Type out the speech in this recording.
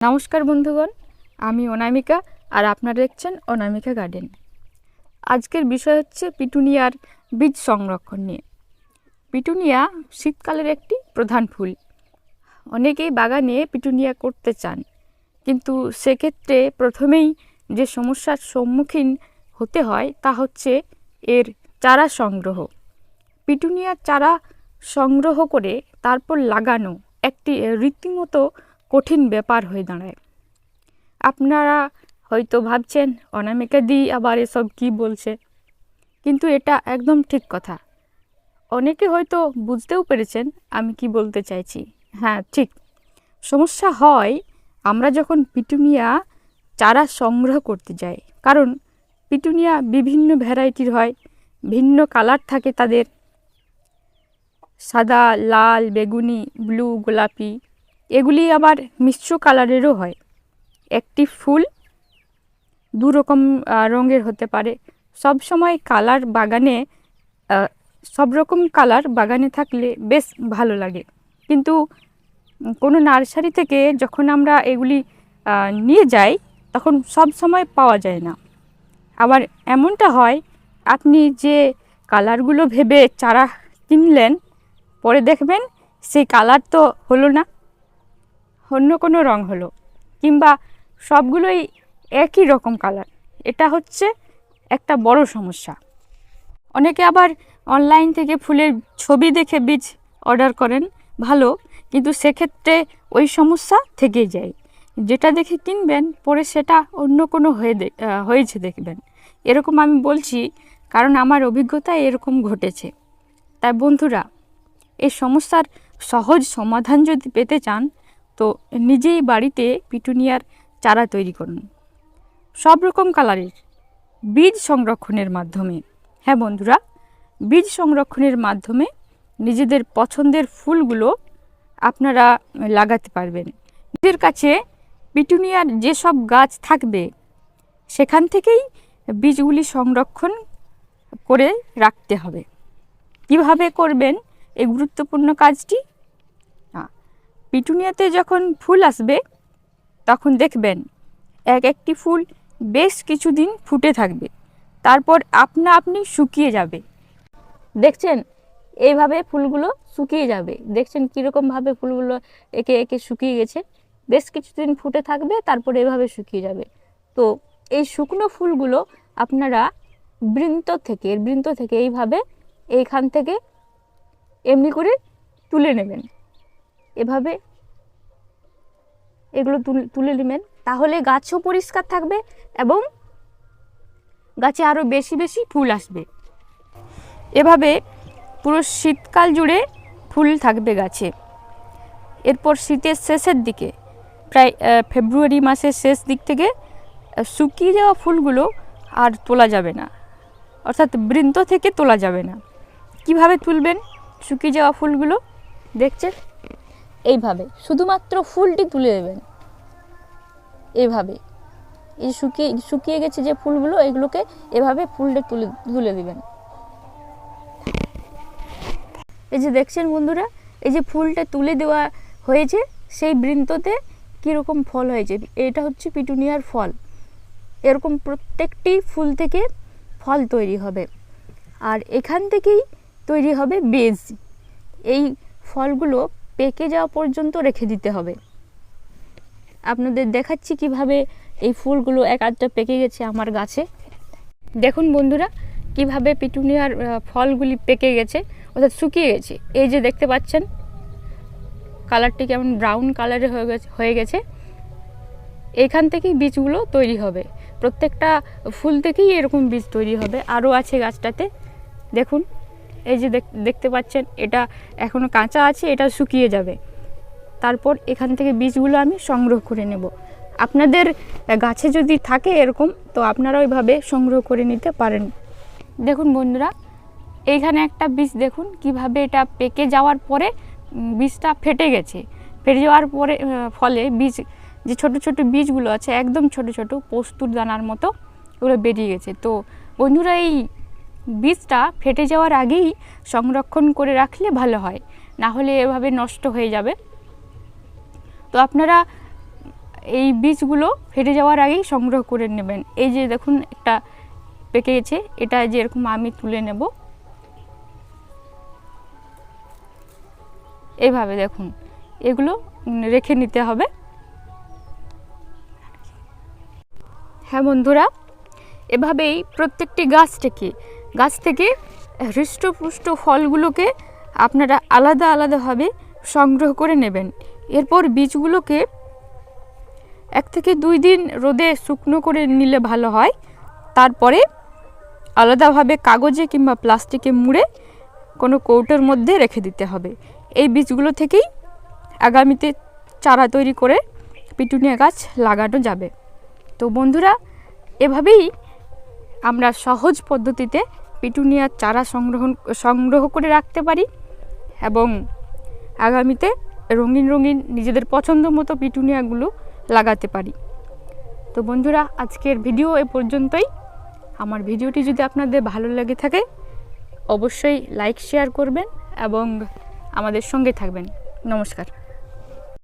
নমস্কার বন্ধুগণ, আমি অনামিকা আর আপনারা দেখছেন অনামিকা গার্ডেন। আজকের বিষয় হচ্ছে পিটুনিয়ার বীজ সংরক্ষণ নিয়ে। পিটুনিয়া শীতকালের একটি প্রধান ফুল। অনেকেই বাগানে পিটুনিয়া করতে চান, কিন্তু সেক্ষেত্রে প্রথমেই যে সমস্যার সম্মুখীন হতে হয় তা হচ্ছে এর চারা সংগ্রহ। পিটুনিয়ার চারা সংগ্রহ করে তারপর লাগানো একটি রীতিমতো কঠিন ব্যাপার হয়ে দাঁড়ায়। আপনারা হয়তো ভাবছেন, অনামিকা দি আবার এসব কি বলছে? কিন্তু এটা একদম ঠিক কথা। অনেকে হয়তো বুঝতেও পেরেছেন আমি কি বলতে চাইছি। হ্যাঁ ঠিক। সমস্যা হয়, আমরা যখন পিটুনিয়া চারা সংগ্রহ করতে যাই, কারণ পিটুনিয়া বিভিন্ন ভ্যারাইটির হয়, ভিন্ন কালার থাকে তাদের। সাদা, লাল, বেগুনি, ব্লু, গোলাপি এগুলি আবার মিশ্র কালারেরও হয়। একটি ফুল দু রকম রঙের হতে পারে। সব সময় কালার বাগানে সব রকম কালার বাগানে থাকলে বেশ ভালো লাগে। কিন্তু কোনো নার্সারি থেকে যখন আমরা এগুলি নিয়ে যাই, তখন সব সময় পাওয়া যায় না। আবার এমনটা হয়, আপনি যে কালারগুলো ভেবে চারা কিনলেন, পরে দেখবেন সেই কালার তো হলো না। অন্য কোনো রং হলো, কিংবা সবগুলোই একই রকম কালার এটা হচ্ছে একটা বড় সমস্যা। অনেকে আবার অনলাইন থেকে ফুলের ছবি দেখে বীজ অর্ডার করেন, ভালো, কিন্তু সেক্ষেত্রে ওই সমস্যা থেকেই যায়। যেটা দেখে কিনবেন, পরে সেটা অন্য কোনো হয়ে হয়েছে দেখবেন। এরকম আমি বলছি, কারণ আমার অভিজ্ঞতায় এরকম ঘটেছে। তাই বন্ধুরা, এই সমস্যার সহজ সমাধান যদি পেতে চান তো নিজেই বাড়িতে পিটুনিয়ার চারা তৈরি করুন। সব রকম কালারের বীজ সংরক্ষণের মাধ্যমে। হ্যাঁ বন্ধুরা, বীজ সংরক্ষণের মাধ্যমে নিজেদের পছন্দের ফুলগুলো আপনারা লাগাতে পারবেন। নিজের কাছে পিটুনিয়ার যেসব গাছ থাকবে, সেখান থেকেই বীজগুলি সংরক্ষণ করে রাখতে হবে। কীভাবে করবেন এই গুরুত্বপূর্ণ কাজটি? পিটুনিয়াতে যখন ফুল আসবে, তখন দেখবেন এক একটি ফুল বেশ কিছুদিন ফুটে থাকবে। তারপর আপনা আপনি শুকিয়ে যাবে। দেখছেন? এইভাবে ফুলগুলো শুকিয়ে যাবে। দেখছেন কীরকমভাবে ফুলগুলো একে একে শুকিয়ে গেছে। বেশ কিছুদিন ফুটে থাকবে, তারপর এভাবে শুকিয়ে যাবে। তো এই শুকনো ফুলগুলো আপনারা বৃন্ত থেকে বৃন্ত থেকে এইভাবে এইখান থেকে এমনি করে তুলে নেবেন। এভাবে এগুলো তুল- নেবেন। তাহলে গাছও পরিষ্কার থাকবে এবং গাছে আরও বেশি বেশি ফুল আসবে। এভাবে পুরো শীতকাল জুড়ে ফুল থাকবে গাছে। এরপর শীতের শেষের দিকে, প্রায় ফেব্রুয়ারি মাসের শেষ দিক থেকে শুকিয়ে যাওয়া ফুলগুলো আর তোলা যাবে না। অর্থাৎ বৃন্ত থেকে তোলা যাবে না। কীভাবে তুলবেন শুকিয়ে যাওয়া ফুলগুলো? দেখছেন? এইভাবে, শুধুমাত্র ফুলটি তুলে দেবেন। এভাবে এই শুকিয়ে শুকিয়ে গেছে যে ফুলগুলো, এগুলোকে এভাবে ফুলটা তুলে তুলে দেবেন। এই যে দেখছেন বন্ধুরা, এই যে ফুলটা তুলে দেওয়া হয়েছে, সেই বৃন্ততে কীরকম ফল হয়েছে? এটা হচ্ছে পিটুনিয়ার ফল। এরকম প্রত্যেকটি ফুল থেকে ফল তৈরি হবে। আর এখান থেকেই তৈরি হবে বীজ। এই ফলগুলো পেকে যাওয়া পর্যন্ত রেখে দিতে হবে। আপনাদের দেখাচ্ছি কীভাবে এই ফুলগুলো এক আধটা পেকে গেছে আমার গাছে। দেখুন বন্ধুরা, কীভাবে পিটুনিয়ার ফলগুলি পেকে গেছে, অর্থাৎ শুকিয়ে গেছে। এই যে দেখতে পাচ্ছেন, কালারটি কেমন ব্রাউন কালারে হয়ে গেছে হয়ে গেছে। এখান থেকেই বীজগুলো তৈরি হবে। প্রত্যেকটা ফুল থেকেই এরকম বীজ তৈরি হবে। আরও আছে গাছটাতে। দেখুন এই যে দেখ- দেখতে পাচ্ছেন, এটা এখনও কাঁচা আছে, এটা শুকিয়ে যাবে। তারপর এখান থেকে বীজগুলো আমি সংগ্রহ করে নেব। আপনাদের গাছে যদি থাকে এরকম, তো আপনারা ওইভাবে সংগ্রহ করে নিতে পারেন। দেখুন বন্ধুরা, এইখানে একটা বীজ দেখুন, কীভাবে এটা পেকে যাওয়ার পরে বীজটা ফেটে গেছে। ফেটে যাওয়ার পরে ফলে বীজ, যে ছোট ছোট বীজগুলো আছে, একদম ছোট ছোট, পোস্তুর দানার মতো, ওগুলো বেরিয়ে গেছে। তো বন্ধুরা, এই বীজটা ফেটে যাওয়ার আগেই সংরক্ষণ করে রাখলে ভালো হয়, না হলে এভাবে নষ্ট হয়ে যাবে। তো আপনারা এই বীজগুলো ফেটে যাওয়ার আগেই সংগ্রহ করে নেবেন। এই যে দেখুন, একটা পেকে গেছে এটা যে এরকম আমি তুলে নেব। এইভাবে দেখুন, এগুলো রেখে নিতে হবে। হ্যাঁ বন্ধুরা, এভাবেই প্রত্যেকটি গাছ থেকে গাছ থেকে হৃষ্টপুষ্ট ফলগুলোকে আপনারা আলাদা আলাদাভাবে সংগ্রহ করে নেবেন। এরপর বীজগুলোকে এক থেকে দুই দিন রোদে শুকনো করে নিলে ভালো হয়। তারপরে আলাদাভাবে কাগজে কিংবা প্লাস্টিকে মুড়ে কোনো কৌটোর মধ্যে রেখে দিতে হবে। এই বীজগুলো থেকেই আগামীতে চারা তৈরি করে পিটুনিয়া গাছ লাগানো যাবে। তো বন্ধুরা, এভাবেই আমরা সহজ পদ্ধতিতে পিটুনিয়ার চারা সংগ্রহ সংগ্রহ করে রাখতে পারি এবং আগামীতে রঙিন রঙিন নিজেদের পছন্দ মতো পিটুনিয়াগুলো লাগাতে পারি। তো বন্ধুরা, আজকের ভিডিও এ পর্যন্তই। আমার ভিডিওটি যদি আপনাদের ভালো লেগে থাকে, অবশ্যই লাইক, শেয়ার করবেন এবং আমাদের সঙ্গে থাকবেন। নমস্কার।